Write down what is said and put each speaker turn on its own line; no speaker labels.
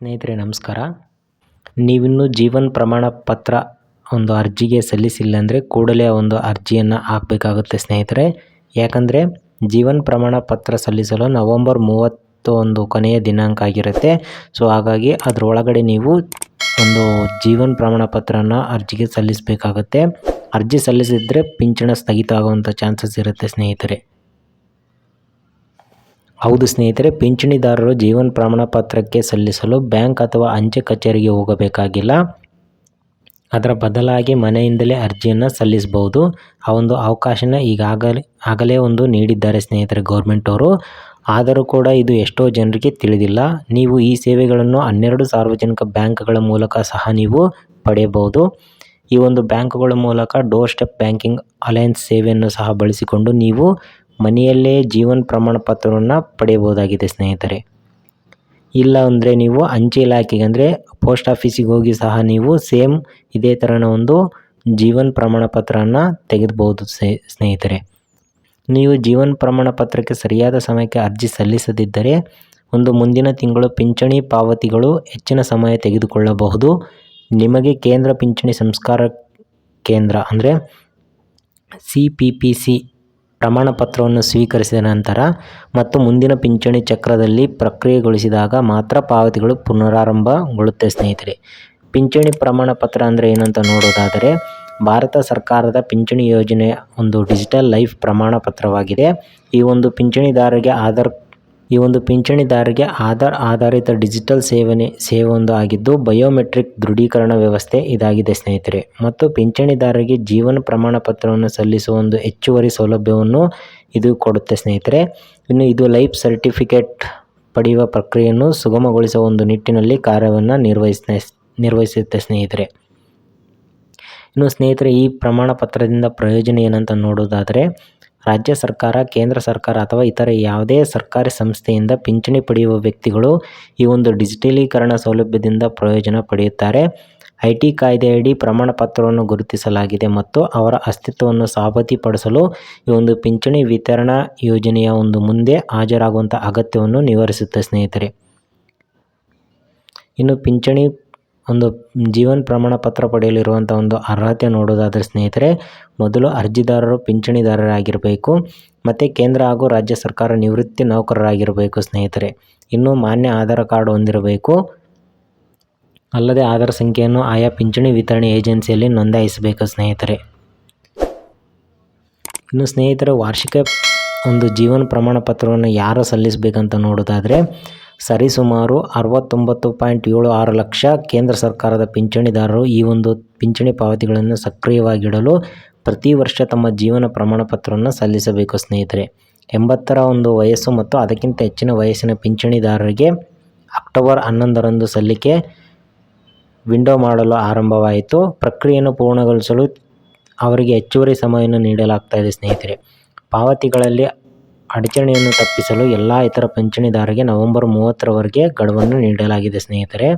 ಸ್ನೇಹಿತರೆ, ನಮಸ್ಕಾರ. ನೀವಿನ್ನೂ ಜೀವನ್ ಪ್ರಮಾಣ ಪತ್ರ ಒಂದು ಅರ್ಜಿಗೆ ಸಲ್ಲಿಸಿಲ್ಲ ಅಂದರೆ ಕೂಡಲೇ ಒಂದು ಅರ್ಜಿಯನ್ನು ಹಾಕಬೇಕಾಗುತ್ತೆ ಸ್ನೇಹಿತರೆ. ಯಾಕಂದರೆ ಜೀವನ್ ಪ್ರಮಾಣ ಪತ್ರ ಸಲ್ಲಿಸಲು ನವಂಬರ್ ಮೂವತ್ತು ಒಂದು ಕೊನೆಯ ದಿನಾಂಕ ಆಗಿರುತ್ತೆ. ಸೊ, ಹಾಗಾಗಿ ಅದರೊಳಗಡೆ ನೀವು ಒಂದು ಜೀವನ್ ಪ್ರಮಾಣ ಪತ್ರನ ಅರ್ಜಿಗೆ ಸಲ್ಲಿಸಬೇಕಾಗುತ್ತೆ. ಅರ್ಜಿ ಸಲ್ಲಿಸಿದರೆ ಪಿಂಚಣ ಸ್ಥಗಿತ ಆಗುವಂಥ ಚಾನ್ಸಸ್ ಇರುತ್ತೆ ಸ್ನೇಹಿತರೆ. ಹೌದು ಸ್ನೇಹಿತರೆ, ಪಿಂಚಣಿದಾರರು ಜೀವನ ಪ್ರಮಾಣ ಪತ್ರಕ್ಕೆ ಸಲ್ಲಿಸಲು ಬ್ಯಾಂಕ್ ಅಥವಾ ಅಂಚೆ ಕಚೇರಿಗೆ ಹೋಗಬೇಕಾಗಿಲ್ಲ. ಅದರ ಬದಲಾಗಿ ಮನೆಯಿಂದಲೇ ಅರ್ಜಿಯನ್ನು ಸಲ್ಲಿಸಬಹುದು. ಆ ಒಂದು ಅವಕಾಶನ ಈಗಾಗಲೇ, ಆಗಲೇ ಒಂದು ನೀಡಿದ್ದಾರೆ ಸ್ನೇಹಿತರೆ ಅವರು. ಆದರೂ ಕೂಡ ಇದು ಎಷ್ಟೋ ಜನರಿಗೆ ತಿಳಿದಿಲ್ಲ. ನೀವು ಈ ಸೇವೆಗಳನ್ನು ಹನ್ನೆರಡು ಸಾರ್ವಜನಿಕ ಬ್ಯಾಂಕ್ಗಳ ಮೂಲಕ ಸಹ ನೀವು ಪಡೆಯಬಹುದು. ಈ ಒಂದು ಬ್ಯಾಂಕ್ಗಳ ಮೂಲಕ ಡೋರ್ ಸ್ಟೆಪ್ ಬ್ಯಾಂಕಿಂಗ್ ಅಲಯನ್ಸ್ ಸೇವೆಯನ್ನು ಸಹ ಬಳಸಿಕೊಂಡು ನೀವು ಮನೆಯಲ್ಲೇ ಜೀವನ್ ಪ್ರಮಾಣ ಪತ್ರವನ್ನು ಪಡೆಯಬಹುದಾಗಿದೆ, ಸ್ನೇಹಿತರೆ. ಇಲ್ಲ ಅಂದರೆ ನೀವು ಅಂಚೆ ಇಲಾಖೆಗೆ ಅಂದರೆ ಪೋಸ್ಟ್ ಆಫೀಸಿಗೆ ಹೋಗಿ ಸಹ ನೀವು ಸೇಮ್ ಇದೇ ಥರನ ಒಂದು ಜೀವನ್ ಪ್ರಮಾಣ ಪತ್ರವನ್ನು ತೆಗೆದುಬಹುದು ಸ್ನೇಹಿತರೆ. ನೀವು ಜೀವನ್ ಪ್ರಮಾಣ ಪತ್ರಕ್ಕೆ ಸರಿಯಾದ ಸಮಯಕ್ಕೆ ಅರ್ಜಿ ಸಲ್ಲಿಸದಿದ್ದರೆ ಒಂದು ಮುಂದಿನ ತಿಂಗಳು ಪಿಂಚಣಿ ಪಾವತಿಗಳು ಹೆಚ್ಚಿನ ಸಮಯ ತೆಗೆದುಕೊಳ್ಳಬಹುದು. ನಿಮಗೆ ಕೇಂದ್ರ ಪಿಂಚಣಿ ಸಂಸ್ಕಾರ ಕೇಂದ್ರ ಅಂದರೆ ಸಿ ಪಿ ಪಿ ಸಿ ಪ್ರಮಾಣ ಪತ್ರವನ್ನು ಸ್ವೀಕರಿಸಿದ ನಂತರ ಮತ್ತು ಮುಂದಿನ ಪಿಂಚಣಿ ಚಕ್ರದಲ್ಲಿ ಪ್ರಕ್ರಿಯೆಗೊಳಿಸಿದಾಗ ಮಾತ್ರ ಪಾವತಿಗಳು ಪುನರಾರಂಭಗೊಳ್ಳುತ್ತೆ, ಸ್ನೇಹಿತರೆ. ಪಿಂಚಣಿ ಪ್ರಮಾಣ ಪತ್ರ ಅಂದರೆ ಏನಂತ ನೋಡೋದಾದರೆ, ಭಾರತ ಸರ್ಕಾರದ ಪಿಂಚಣಿ ಯೋಜನೆಯ ಒಂದು ಡಿಜಿಟಲ್ ಲೈಫ್ ಪ್ರಮಾಣ ಪತ್ರವಾಗಿದೆ ಈ ಒಂದು ಪಿಂಚಣಿದಾರರಿಗೆ ಆಧಾರ್ ಈ ಒಂದು ಪಿಂಚಣಿದಾರರಿಗೆ ಆಧಾರ್ ಆಧಾರಿತ ಡಿಜಿಟಲ್ ಸೇವನೆ, ಸೇವೊಂದು ಆಗಿದ್ದು ಬಯೋಮೆಟ್ರಿಕ್ ದೃಢೀಕರಣ ವ್ಯವಸ್ಥೆ ಇದಾಗಿದೆ ಸ್ನೇಹಿತರೆ. ಮತ್ತು ಪಿಂಚಣಿದಾರರಿಗೆ ಜೀವನ ಪ್ರಮಾಣ ಪತ್ರವನ್ನು ಸಲ್ಲಿಸುವ ಒಂದು ಹೆಚ್ಚುವರಿ ಸೌಲಭ್ಯವನ್ನು ಇದು ಕೊಡುತ್ತೆ ಸ್ನೇಹಿತರೆ. ಇನ್ನು ಇದು ಲೈಫ್ ಸರ್ಟಿಫಿಕೇಟ್ ಪಡೆಯುವ ಪ್ರಕ್ರಿಯೆಯನ್ನು ಸುಗಮಗೊಳಿಸುವ ಒಂದು ನಿಟ್ಟಿನಲ್ಲಿ ಕಾರ್ಯವನ್ನು ನಿರ್ವಹಿಸ ನಿರ್ವಹಿಸುತ್ತೆ ಸ್ನೇಹಿತರೆ. ಇನ್ನು ಸ್ನೇಹಿತರೆ, ಈ ಪ್ರಮಾಣ ಪತ್ರದಿಂದ ಪ್ರಯೋಜನ ಏನಂತ ನೋಡೋದಾದರೆ ರಾಜ್ಯ ಸರ್ಕಾರ, ಕೇಂದ್ರ ಸರ್ಕಾರ ಅಥವಾ ಇತರೆ ಯಾವುದೇ ಸರ್ಕಾರಿ ಸಂಸ್ಥೆಯಿಂದ ಪಿಂಚಣಿ ಪಡೆಯುವ ವ್ಯಕ್ತಿಗಳು ಈ ಒಂದು ಡಿಜಿಟಲೀಕರಣ ಸೌಲಭ್ಯದಿಂದ ಪ್ರಯೋಜನ ಪಡೆಯುತ್ತಾರೆ. ಐ ಟಿ ಕಾಯ್ದೆಯಡಿ ಪ್ರಮಾಣ ಪತ್ರವನ್ನು ಗುರುತಿಸಲಾಗಿದೆ ಮತ್ತು ಅವರ ಅಸ್ತಿತ್ವವನ್ನು ಸಾಬೀತುಪಡಿಸಲು ಈ ಒಂದು ಪಿಂಚಣಿ ವಿತರಣಾ ಯೋಜನೆಯ ಒಂದು ಮುಂದೆ ಹಾಜರಾಗುವಂಥ ಅಗತ್ಯವನ್ನು ನಿವಾರಿಸುತ್ತೆ ಸ್ನೇಹಿತರೆ. ಇನ್ನು ಪಿಂಚಣಿ ಒಂದು ಜೀವನ್ ಪ್ರಮಾಣ ಪತ್ರ ಪಡೆಯಲಿರುವಂಥ ಒಂದು ಅರ್ಹತೆ ನೋಡೋದಾದರೆ ಸ್ನೇಹಿತರೆ, ಮೊದಲು ಅರ್ಜಿದಾರರು ಪಿಂಚಣಿದಾರರಾಗಿರಬೇಕು, ಮತ್ತು ಕೇಂದ್ರ ಹಾಗೂ ರಾಜ್ಯ ಸರ್ಕಾರ ನಿವೃತ್ತಿ ನೌಕರರಾಗಿರಬೇಕು ಸ್ನೇಹಿತರೆ. ಇನ್ನು ಮಾನ್ಯ ಆಧಾರ ಕಾರ್ಡ್ ಹೊಂದಿರಬೇಕು. ಅಲ್ಲದೆ ಆಧಾರ್ ಸಂಖ್ಯೆಯನ್ನು ಆಯಾ ಪಿಂಚಣಿ ವಿತರಣೆ ಏಜೆನ್ಸಿಯಲ್ಲಿ ನೋಂದಾಯಿಸಬೇಕು ಸ್ನೇಹಿತರೆ. ಇನ್ನು ಸ್ನೇಹಿತರೆ, ವಾರ್ಷಿಕ ಒಂದು ಜೀವನ ಪ್ರಮಾಣ ಪತ್ರವನ್ನು ಯಾರು ಸಲ್ಲಿಸಬೇಕಂತ ನೋಡೋದಾದರೆ ಸರಿಸುಮಾರು ಅರವತ್ತೊಂಬತ್ತು ಪಾಯಿಂಟ್ ಏಳು ಆರು ಲಕ್ಷ ಕೇಂದ್ರ ಸರ್ಕಾರದ ಪಿಂಚಣಿದಾರರು ಈ ಒಂದು ಪಿಂಚಣಿ ಪಾವತಿಗಳನ್ನು ಸಕ್ರಿಯವಾಗಿಡಲು ಪ್ರತಿ ವರ್ಷ ತಮ್ಮ ಜೀವನ ಪ್ರಮಾಣ ಪತ್ರವನ್ನು ಸಲ್ಲಿಸಬೇಕು, ಸ್ನೇಹಿತರೆ. ಎಂಬತ್ತರ ಒಂದು ವಯಸ್ಸು ಮತ್ತು ಅದಕ್ಕಿಂತ ಹೆಚ್ಚಿನ ವಯಸ್ಸಿನ ಪಿಂಚಣಿದಾರರಿಗೆ ಅಕ್ಟೋಬರ್ ಹನ್ನೊಂದರಂದು ಸಲ್ಲಿಕೆ ವಿಂಡೋ ಮಾಡಲು ಆರಂಭವಾಯಿತು. ಪ್ರಕ್ರಿಯೆಯನ್ನು ಪೂರ್ಣಗೊಳಿಸಲು ಅವರಿಗೆ ಹೆಚ್ಚುವರಿ ಸಮಯವನ್ನು ನೀಡಲಾಗ್ತಾ ಇದೆ, ಸ್ನೇಹಿತರೆ. ಪಾವತಿಗಳಲ್ಲಿ ಅಡಚಣೆಯನ್ನು ತಪ್ಪಿಸಲು ಎಲ್ಲ ಇತರ ಪಿಂಚಣಿದಾರರಿಗೆ ನವೆಂಬರ್ ಮೂವತ್ತರವರೆಗೆ ಗಡುವನ್ನು ನೀಡಲಾಗಿದೆ ಸ್ನೇಹಿತರೆ.